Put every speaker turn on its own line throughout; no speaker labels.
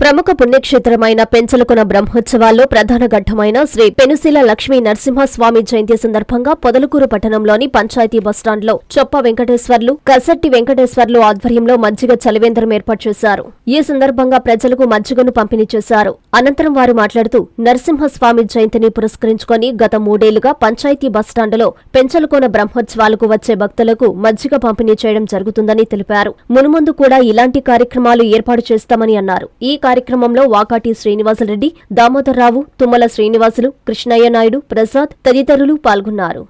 ప్రముఖ పుణ్యక్షేత్రమైన పెంచలకొన బ్రహ్మోత్సవాల్లో ప్రధాన ఘట్టమైన శ్రీ పెనుశీల లక్ష్మీ నరసింహస్వామి జయంతి సందర్భంగా పొదలకూరు పట్టణంలోని పంచాయతీ బస్టాండ్లో చొప్ప వెంకటేశ్వర్లు కసట్టి వెంకటేశ్వర్లు ఆధ్వర్యంలో మజ్జిగ చలివేంద్రం ఏర్పాటు చేశారు. ఈ సందర్భంగా ప్రజలకు మజ్జిగను పంపిణీ చేశారు. అనంతరం వారు మాట్లాడుతూ నరసింహస్వామి జయంతిని పురస్కరించుకొని గత మూడేళ్ళుగా పంచాయతీ బస్టాండులో పెంచలకోన బ్రహ్మోత్సవాలకు వచ్చే భక్తులకు మజ్జిగ పంపిణీ చేయడం జరుగుతుందని తెలిపారు. మునుముందు కూడా ఇలాంటి కార్యక్రమాలు ఏర్పాటు చేస్తామని అన్నారు. ఈ కార్యక్రమంలో వాకాటి శ్రీనివాసరెడ్డి దామోదర్రావు తుమ్మల శ్రీనివాసులు కృష్ణయ్య నాయుడు ప్రసాద్ తదితరులు పాల్గొన్నారు.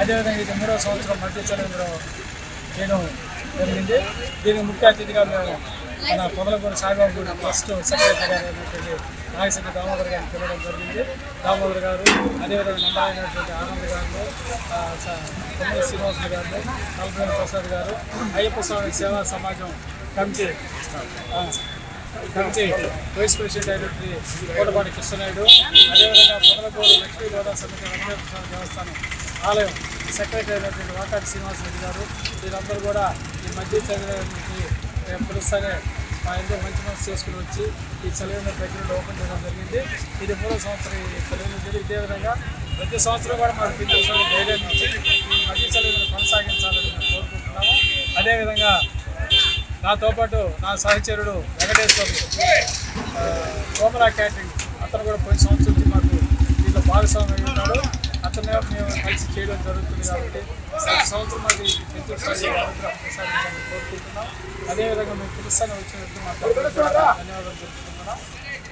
అదేవిధంగా ఇది మూడో సంవత్సరం మధ్య జరిగింది దీనికి ముఖ్య అతిథిగా మేము మన పొదలకొండ సాయిబాబు గుడి ట్రస్ట్ సెక్రటరీ గారు అయినటువంటి నాగశక్తి దామోదర్ గారిని పిలవడం జరిగింది. దామోదర్ గారు అదేవిధంగా నంబర్ అయినటువంటి ఆనంద్ గారు ఆ, స- కొమ్మల శ్రీనివాసులు గారు నలభై ప్రసాద్ గారు అయ్యప్ప స్వామి సేవా సమాజం కమిటీ కమిటీ వైస్ ప్రెసిడెంట్ అయినటువంటి కోటపాటి కృష్ణనాయుడు అదేవిధంగా మొదలగోడు లక్ష్మీ గోదా సమితి వెంకటేశ్వర దేవస్థానం ఆలయం సెక్రటరీ అయినటువంటి వాకాటి శ్రీనివాసరెడ్డి గారు వీరందరూ కూడా ఈ మధ్య చదివినటువంటి పురస్కారే మా ఇంట్లో మంచి మనసు చేసుకుని వచ్చి ఈ చలివిన దగ్గర ఓపెన్ చేయడం జరిగింది. ఇది మూడో సంవత్సరం ఈ చలివిన ఇదే విధంగా ప్రతి సంవత్సరం కూడా మా పిల్లలు ధైర్యం ఇచ్చి ఈ మధ్య చలివిన కొనసాగించాలని మేము కోరుకుంటున్నాము. అదేవిధంగా నాతో పాటు నా సహచరుడు వెంకటేశ్వరు ఆ, కోమలా క్యాటరింగ్ అతను కూడా పోయిన సంవత్సరం నుంచి మాకు దీంట్లో భాగస్వామ్యం ఉన్నాడు. అతనే మేము కలిసి చేయడం జరుగుతుంది కాబట్టి ప్రతి సంవత్సరం మాకు ఈ పెంచుడు కోరుకుంటున్నాం. అదేవిధంగా మేము పిలుస్తానే వచ్చినట్టు మాట్లాడుతున్నాం ధన్యవాదాలు తెలుపుకుంటున్నాం.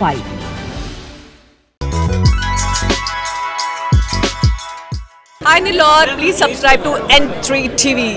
five.
आई नी लॉर please subscribe to N three TV